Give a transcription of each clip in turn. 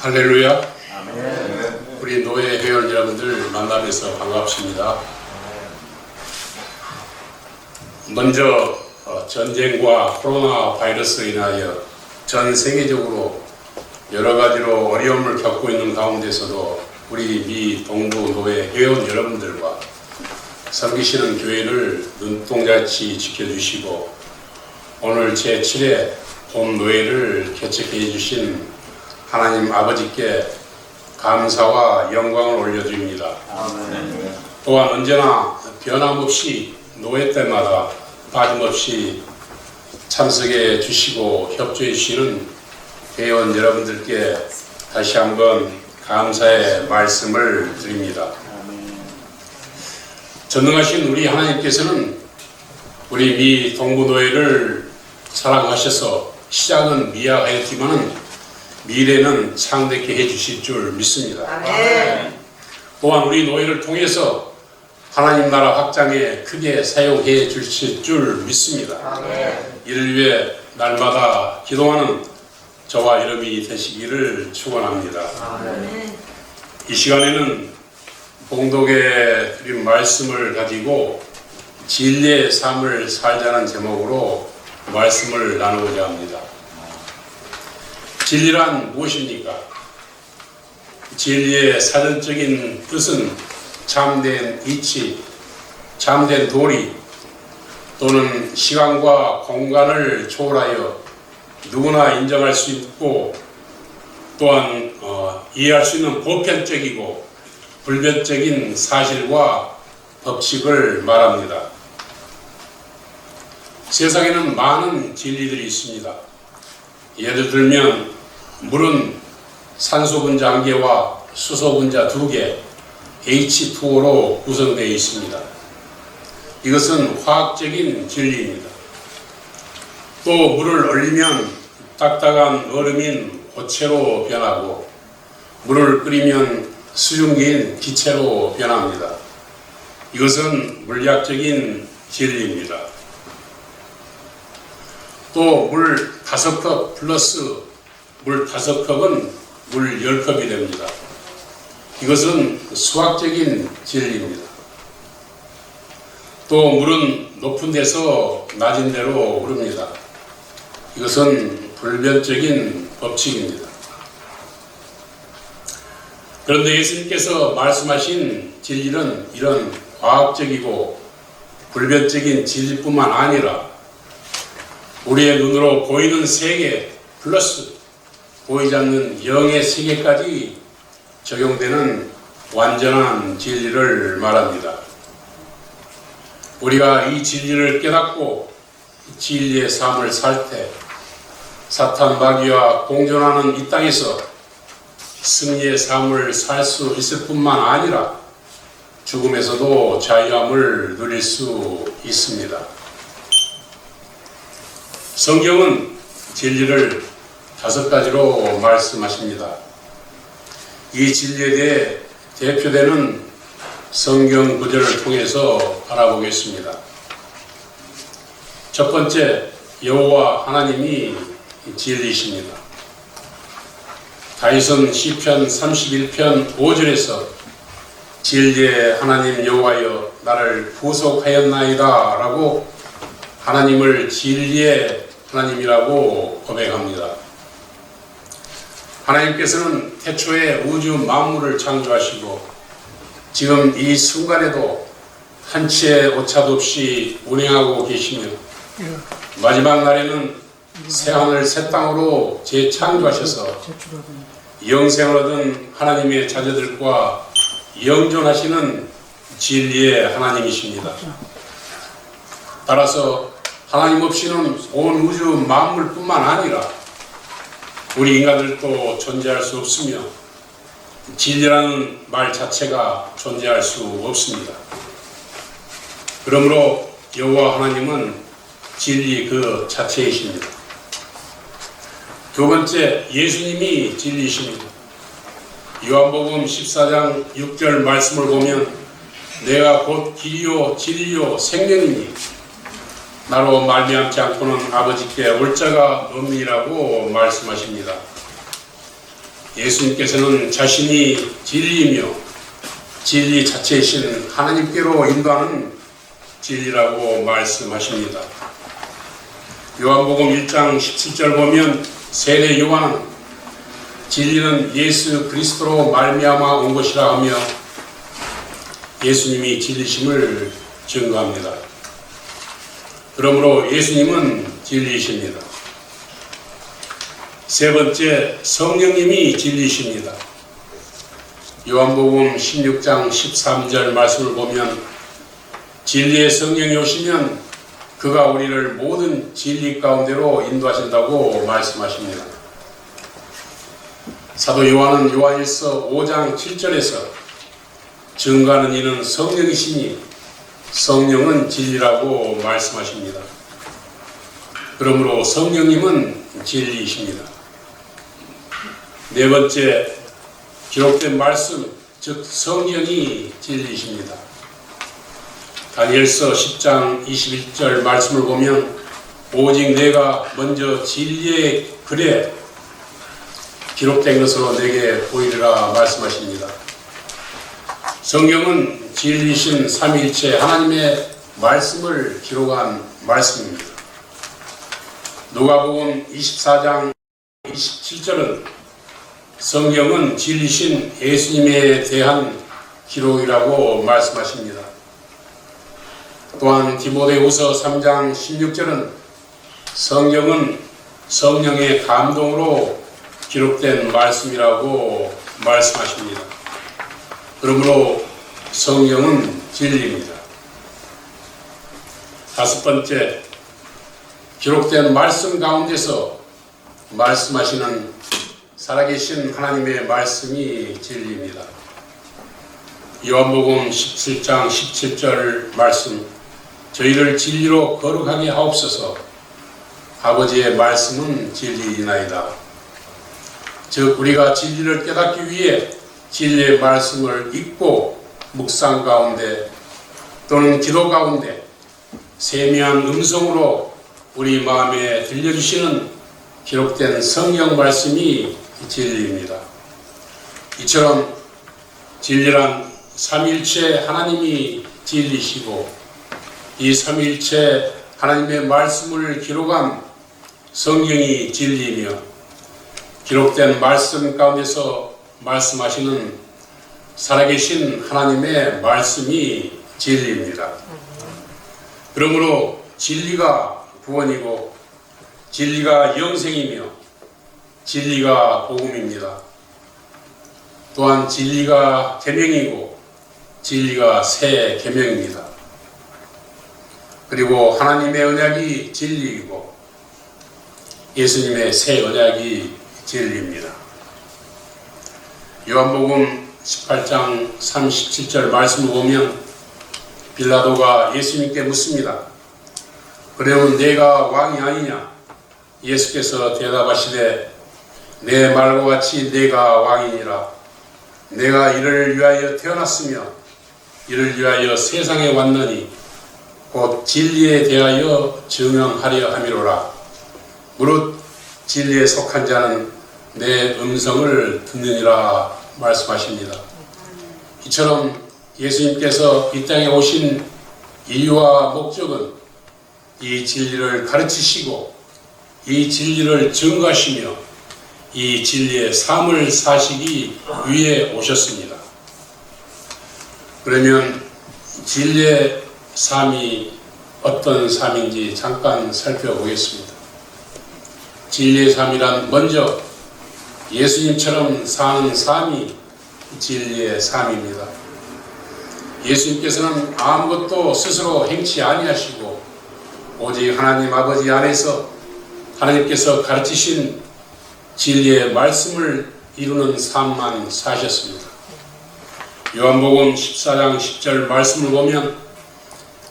할렐루야. 우리 노예 회원 여러분들 만나뵈서 반갑습니다. 먼저 어, 전쟁과 코로나 바이러스로 인하여 전 세계적으로 여러 가지로 어려움을 겪고 있는 가운데서도 우리 미 동부 노예 회원 여러분들과 섬기시는 교회를 눈동자치 지켜주시고 오늘 제7회 본 노예를 개척해 주신 하나님 아버지께 감사와 영광을 올려드립니다. 또한 언제나 변함없이 노예 때마다 빠짐없이 참석해 주시고 협조해 주시는 회원 여러분들께 다시 한번 감사의 말씀을 드립니다. 전능하신 우리 하나님께서는 우리 미 동부 노예를 사랑하셔서 시작은 미약하였지만은 미래는 창대케 해주실 줄 믿습니다. 아멘. 또한 우리 노예를 통해서 하나님 나라 확장에 크게 사용해 주실 줄 믿습니다. 아멘. 이를 위해 날마다 기도하는 저와 여러분이 되시기를 축원합니다. 아멘. 이 시간에는 봉독에 드린 말씀을 가지고 진리의 삶을 살자는 제목으로 말씀을 나누고자 합니다. 진리란 무엇입니까? 진리의 사전적인 뜻은 참된 이치, 참된 도리 또는 시간과 공간을 초월하여 누구나 인정할 수 있고 또한 어, 이해할 수 있는 보편적이고 불변적인 사실과 법칙을 말합니다. 세상에는 많은 진리들이 있습니다. 예를 들면 물은 산소 분자 한 개와 수소 분자 두 개, H2O로 구성되어 있습니다. 이것은 화학적인 진리입니다. 또 물을 얼리면 딱딱한 얼음인 고체로 변하고 물을 끓이면 수증기인 기체로 변합니다. 이것은 물리학적인 진리입니다. 또물 다섯 컵 플러스 물 다섯 컵은 물열 컵이 됩니다. 이것은 수학적인 진리입니다. 또 물은 높은 데서 낮은 데로 흐릅니다. 이것은 불변적인 법칙입니다. 그런데 예수님께서 말씀하신 진리는 이런 과학적이고 불변적인 진리뿐만 아니라 우리의 눈으로 보이는 세계 플러스 보이지 않는 영의 세계까지 적용되는 완전한 진리를 말합니다. 우리가 이 진리를 깨닫고 진리의 삶을 살 때 사탄 마귀와 공존하는 이 땅에서 승리의 삶을 살 수 있을 뿐만 아니라 죽음에서도 자유함을 누릴 수 있습니다. 성경은 진리를 다섯 가지로 말씀하십니다. 이 진리에 대해 대표되는 성경 구절을 통해서 알아보겠습니다. 첫 번째, 여호와 하나님이 진리십니다. 다윗은 시편 31편 5절에서 진리의 하나님 여호와여 나를 구속하였나이다라고 하나님을 진리의 하나님이라고 고백합니다. 하나님께서는 태초에 우주 만물을 창조하시고 지금 이 순간에도 한치의 오차도 없이 운행하고 계시며 마지막 날에는 새하늘 새 땅으로 재창조하셔서 영생을 얻은 하나님의 자녀들과 영존하시는 진리의 하나님이십니다. 따라서 하나님 없이는 온 우주 만물뿐만 아니라 우리 인간들도 존재할 수 없으며 진리라는 말 자체가 존재할 수 없습니다. 그러므로 여호와 하나님은 진리 그 자체이십니다. 두 번째, 예수님이 진리이십니다. 요한복음 14장 6절 말씀을 보면 내가 곧 길이요 진리요 생명이니 나로 말미암지 않고는 아버지께 올 자가 없니라고 말씀하십니다. 예수님께서는 자신이 진리이며 진리 자체이신 하나님께로 인도하는 진리라고 말씀하십니다. 요한복음 1장 17절 보면 세례 요한은 진리는 예수 그리스도로 말미암아 온 것이라 하며 예수님이 진리심을 증거합니다. 그러므로 예수님은 진리이십니다. 세 번째, 성령님이 진리이십니다. 요한복음 16장 13절 말씀을 보면 진리의 성령이 오시면 그가 우리를 모든 진리 가운데로 인도하신다고 말씀하십니다. 사도 요한은 요한일서 5장 7절에서 증가하는 이는 성령이시니 성령은 진리라고 말씀하십니다. 그러므로 성령님은 진리이십니다. 네 번째, 기록된 말씀, 즉 성경이 진리이십니다. 다니엘서 10장 21절 말씀을 보면 오직 내가 먼저 진리의 글에 기록된 것으로 내게 보이리라 말씀하십니다. 성경은 진리신 삼위일체 하나님의 말씀을 기록한 말씀입니다. 누가복음 24장 27절은 성경은 진리신 예수님에 대한 기록이라고 말씀하십니다. 또한 디모데후서 3장 16절은 성경은 성령의 감동으로 기록된 말씀이라고 말씀하십니다. 그러므로 성경은 진리입니다. 다섯 번째, 기록된 말씀 가운데서 말씀하시는 살아계신 하나님의 말씀이 진리입니다. 요한복음 17장 17절 말씀 저희를 진리로 거룩하게 하옵소서 아버지의 말씀은 진리이나이다. 즉 우리가 진리를 깨닫기 위해 진리의 말씀을 읽고 묵상 가운데 또는 기도 가운데 세미한 음성으로 우리 마음에 들려주시는 기록된 성경 말씀이 진리입니다. 이처럼 진리란 삼일체 하나님이 진리시고 이 삼일체 하나님의 말씀을 기록한 성경이 진리이며 기록된 말씀 가운데서 말씀하시는 살아계신 하나님의 말씀이 진리입니다. 그러므로 진리가 구원이고 진리가 영생이며 진리가 복음입니다. 또한 진리가 계명이고 진리가 새 계명입니다. 그리고 하나님의 언약이 진리이고 예수님의 새 언약이 진리입니다. 요한복음 18장 37절 말씀을 보면 빌라도가 예수님께 묻습니다. 그러면 내가 왕이 아니냐? 예수께서 대답하시되 내 말과 같이 내가 왕이니라. 내가 이를 위하여 태어났으며 이를 위하여 세상에 왔느니 곧 진리에 대하여 증명하려 함이로라. 무릇 진리에 속한 자는 내 음성을 듣느니라 말씀하십니다. 이처럼 예수님께서 이 땅에 오신 이유와 목적은 이 진리를 가르치시고 이 진리를 증거하시며 이 진리의 삶을 사시기 위해 오셨습니다. 그러면 진리의 삶이 어떤 삶인지 잠깐 살펴보겠습니다. 진리의 삶이란 먼저 예수님처럼 사는 삶이 진리의 삶입니다. 예수님께서는 아무것도 스스로 행치 아니하시고 오직 하나님 아버지 안에서 하나님께서 가르치신 진리의 말씀을 이루는 삶만 사셨습니다. 요한복음 14장 10절 말씀을 보면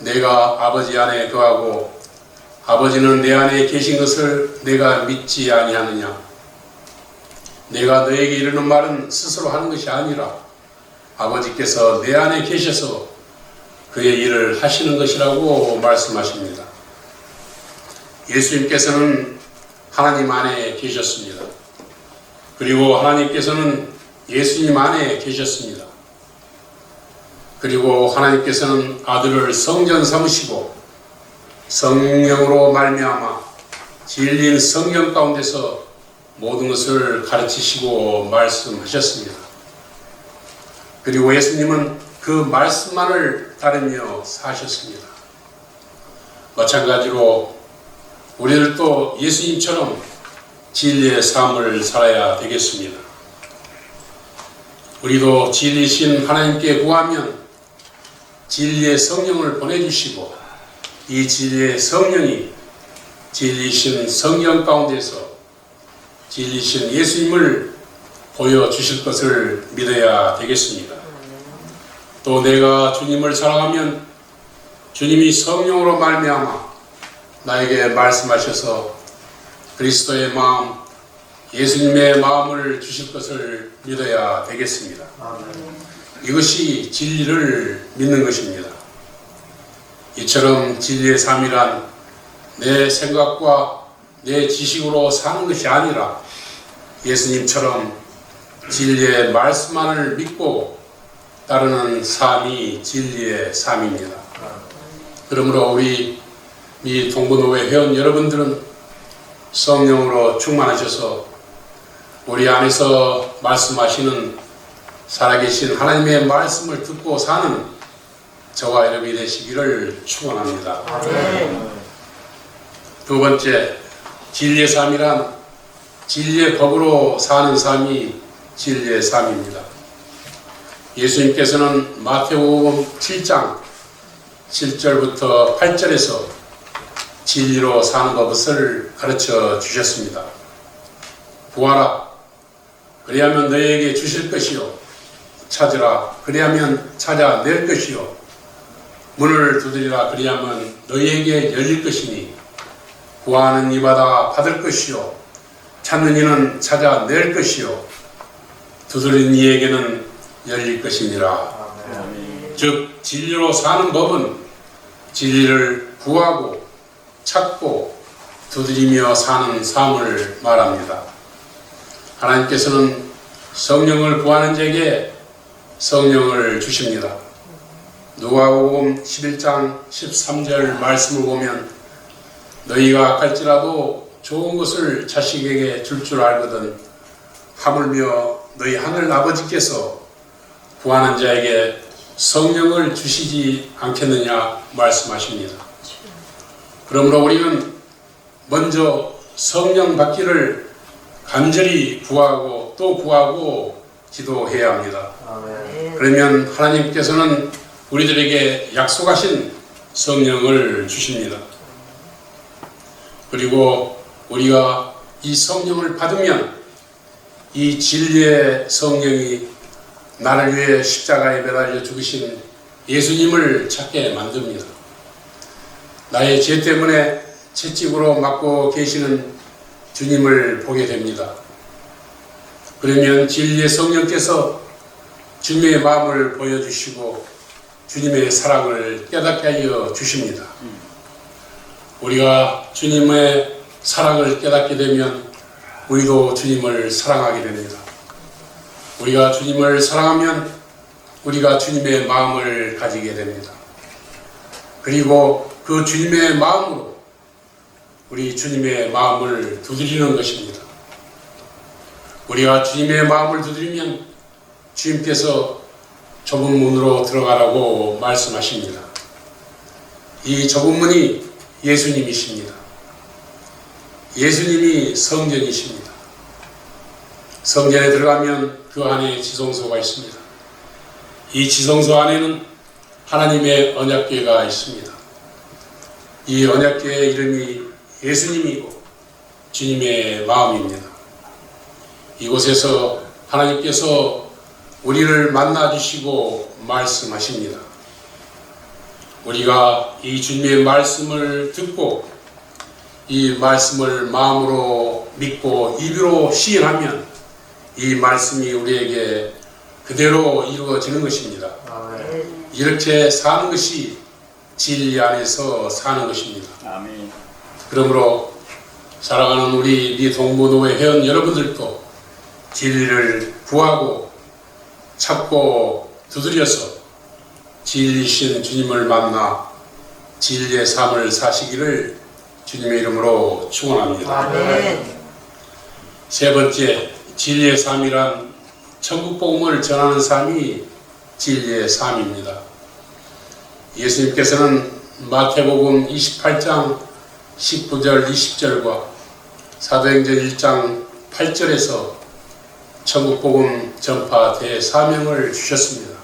내가 아버지 안에 거하고 아버지는 내 안에 계신 것을 내가 믿지 아니하느냐 내가 너에게 이르는 말은 스스로 하는 것이 아니라 아버지께서 내 안에 계셔서 그의 일을 하시는 것이라고 말씀하십니다. 예수님께서는 하나님 안에 계셨습니다. 그리고 하나님께서는 예수님 안에 계셨습니다. 그리고 하나님께서는 아들을 성전 삼으시고 성령으로 말미암아 진리인 성령 가운데서 모든 것을 가르치시고 말씀하셨습니다. 그리고 예수님은 그 말씀만을 따르며 사셨습니다. 마찬가지로 우리들도 예수님처럼 진리의 삶을 살아야 되겠습니다. 우리도 진리신 하나님께 구하면 진리의 성령을 보내주시고 이 진리의 성령이 진리신 성령 가운데서 진리신 예수님을 보여주실 것을 믿어야 되겠습니다. 또 내가 주님을 사랑하면 주님이 성령으로 말미암아 나에게 말씀하셔서 그리스도의 마음, 예수님의 마음을 주실 것을 믿어야 되겠습니다. 이것이 진리를 믿는 것입니다. 이처럼 진리의 삶이란 내 생각과 내 지식으로 사는 것이 아니라 예수님처럼 진리의 말씀만을 믿고 따르는 삶이 진리의 삶입니다. 그러므로 우리 이 동부노회 회원 여러분들은 성령으로 충만하셔서 우리 안에서 말씀하시는 살아계신 하나님의 말씀을 듣고 사는 저와 여러분이 되시기를 축원합니다. 두 번째 진리의 삶이란 진리의 법으로 사는 삶이 진리의 삶입니다. 예수님께서는 마태복음 7장 7절부터 8절에서 진리로 사는 법을 가르쳐 주셨습니다. 구하라. 그리하면 너희에게 주실 것이요. 찾으라. 그리하면 찾아낼 것이요. 문을 두드리라. 그리하면 너희에게 열릴 것이니 구하는 이마다 받을 것이요 찾는 이는 찾아낼 것이요 두드린 이에게는 열릴 것이니라 즉 진리로 사는 법은 진리를 구하고 찾고 두드리며 사는 삶을 말합니다. 하나님께서는 성령을 구하는 자에게 성령을 주십니다. 누가복음 11장 13절 말씀을 보면 너희가 갈지라도 좋은 것을 자식에게 줄줄 알거든 하물며 너희 하늘 아버지께서 구하는 자에게 성령을 주시지 않겠느냐 말씀하십니다. 그러므로 우리는 먼저 성령 받기를 간절히 구하고 또 구하고 기도해야 합니다. 그러면 하나님께서는 우리들에게 약속하신 성령을 주십니다. 그리고 우리가 이 성령을 받으면 이 진리의 성령이 나를 위해 십자가에 매달려 죽으신 예수님을 찾게 만듭니다. 나의 죄 때문에 채찍으로 맞고 계시는 주님을 보게 됩니다. 그러면 진리의 성령께서 주님의 마음을 보여주시고 주님의 사랑을 깨닫게 하여 주십니다. 우리가 주님의 사랑을 깨닫게 되면 우리도 주님을 사랑하게 됩니다. 우리가 주님을 사랑하면 우리가 주님의 마음을 가지게 됩니다. 그리고 그 주님의 마음으로 우리 주님의 마음을 두드리는 것입니다. 우리가 주님의 마음을 두드리면 주님께서 좁은 문으로 들어가라고 말씀하십니다. 이 좁은 문이 예수님이십니다. 예수님이 성전이십니다. 성전에 들어가면 그 안에 지성소가 있습니다. 이 지성소 안에는 하나님의 언약궤가 있습니다. 이 언약궤의 이름이 예수님이고 주님의 마음입니다. 이곳에서 하나님께서 우리를 만나 주시고 말씀하십니다. 우리가 이 주님의 말씀을 듣고 이 말씀을 마음으로 믿고 입으로 시인하면 이 말씀이 우리에게 그대로 이루어지는 것입니다. 이렇게 사는 것이 진리 안에서 사는 것입니다. 아멘. 그러므로 살아가는 우리 미 동부노회 회원 여러분들도 진리를 구하고 찾고 두드려서 진리신 주님을 만나 진리의 삶을 사시기를 주님의 이름으로 축원합니다. 아멘. 세 번째 진리의 삶이란 천국 복음을 전하는 삶이 진리의 삶입니다. 예수님께서는 마태복음 28장 19절 20절과 사도행전 1장 8절에서 천국 복음 전파 대사명을 주셨습니다.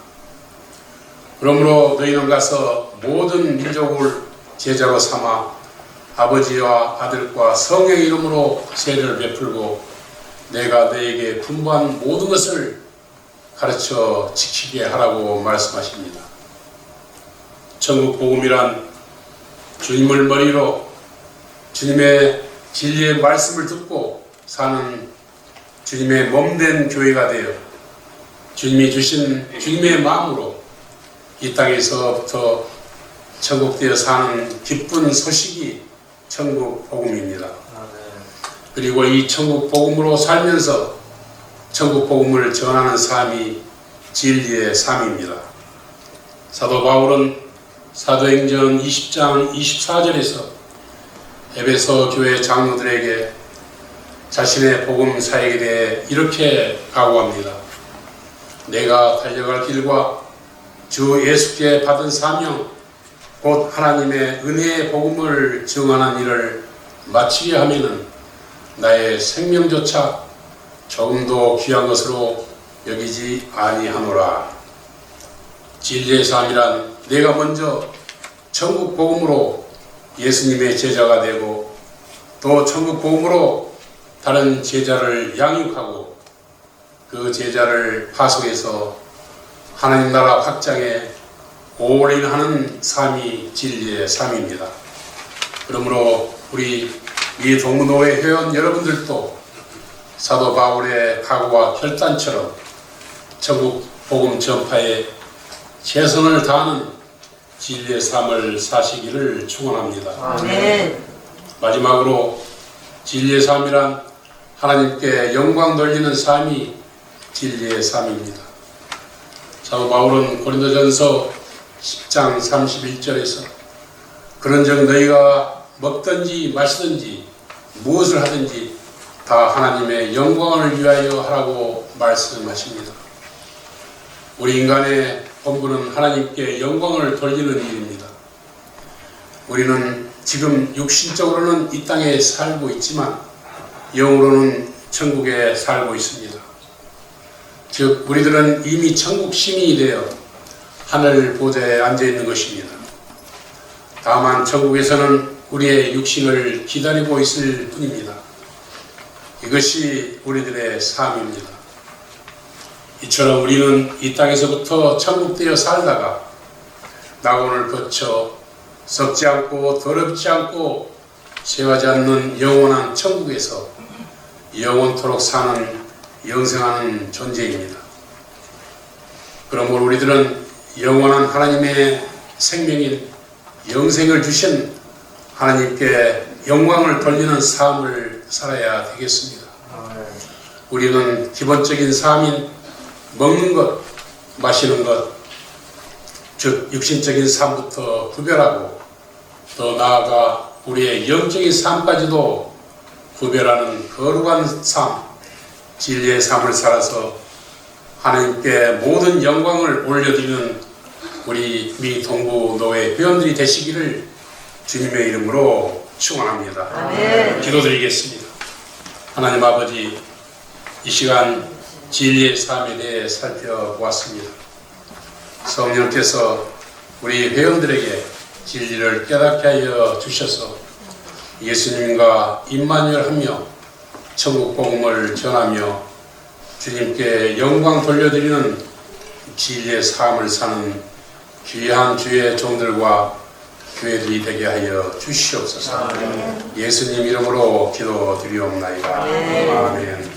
그러므로 너희는 가서 모든 민족을 제자로 삼아 아버지와 아들과 성령의 이름으로 세례를 베풀고 내가 너에게 분부한 모든 것을 가르쳐 지키게 하라고 말씀하십니다. 천국 복음이란 주님을 머리로 주님의 진리의 말씀을 듣고 사는 주님의 몸된 교회가 되어 주님이 주신 주님의 마음으로 이 땅에서부터 천국 되어 사는 기쁜 소식이 천국 복음입니다. 그리고 이 천국 복음으로 살면서 천국 복음을 전하는 삶이 진리의 삶입니다. 사도 바울은 사도행전 20장 24절에서 에베소 교회 장로들에게 자신의 복음 사역에 대해 이렇게 각오합니다. 내가 달려갈 길과 주 예수께 받은 사명, 곧 하나님의 은혜의 복음을 증언하는 일을 마치게 하면은 나의 생명조차 조금도 귀한 것으로 여기지 아니하노라. 진리의 삶이란 내가 먼저 천국 복음으로 예수님의 제자가 되고 또 천국 복음으로 다른 제자를 양육하고 그 제자를 파송해서 하나님 나라 확장에 올인하는 삶이 진리의 삶입니다. 그러므로 우리 이 동문호회 회원 여러분들도 사도 바울의 각오와 결단처럼 전국 복음 전파에 최선을 다하는 진리의 삶을 사시기를 축원합니다. 아멘. 마지막으로 진리의 삶이란 하나님께 영광 돌리는 삶이 진리의 삶입니다. 사도 바울은 고린도전서 10장 31절에서 그런즉 너희가 먹든지 마시든지 무엇을 하든지 다 하나님의 영광을 위하여 하라고 말씀하십니다. 우리 인간의 본분은 하나님께 영광을 돌리는 일입니다. 우리는 지금 육신적으로는 이 땅에 살고 있지만 영으로는 천국에 살고 있습니다. 즉 우리들은 이미 천국 시민이 되어 하늘 보좌에 앉아 있는 것입니다. 다만 천국에서는 우리의 육신을 기다리고 있을 뿐입니다. 이것이 우리들의 삶입니다. 이처럼 우리는 이 땅에서부터 천국되어 살다가 낙원을 거쳐 썩지 않고 더럽지 않고 쇠하지 않는 영원한 천국에서 영원토록 사는 영생하는 존재입니다. 그러므로 우리들은 영원한 하나님의 생명인 영생을 주신 하나님께 영광을 돌리는 삶을 살아야 되겠습니다. 우리는 기본적인 삶인 먹는 것, 마시는 것, 즉 육신적인 삶부터 구별하고 더 나아가 우리의 영적인 삶까지도 구별하는 거룩한 삶, 진리의 삶을 살아서 하나님께 모든 영광을 올려드리는 우리 미 동부 노회 회원들이 되시기를 주님의 이름으로 축원합니다. 아멘. 기도드리겠습니다. 하나님 아버지 이 시간 진리의 삶에 대해 살펴보았습니다. 성령께서 우리 회원들에게 진리를 깨닫게 하여 주셔서 예수님과 임마누엘하며 천국 복음을 전하며 주님께 영광 돌려드리는 진리의 삶을 사는 귀한 주의 종들과 교회들이 되게 하여 주시옵소서. 예수님 이름으로 기도드리옵나이다. 아멘.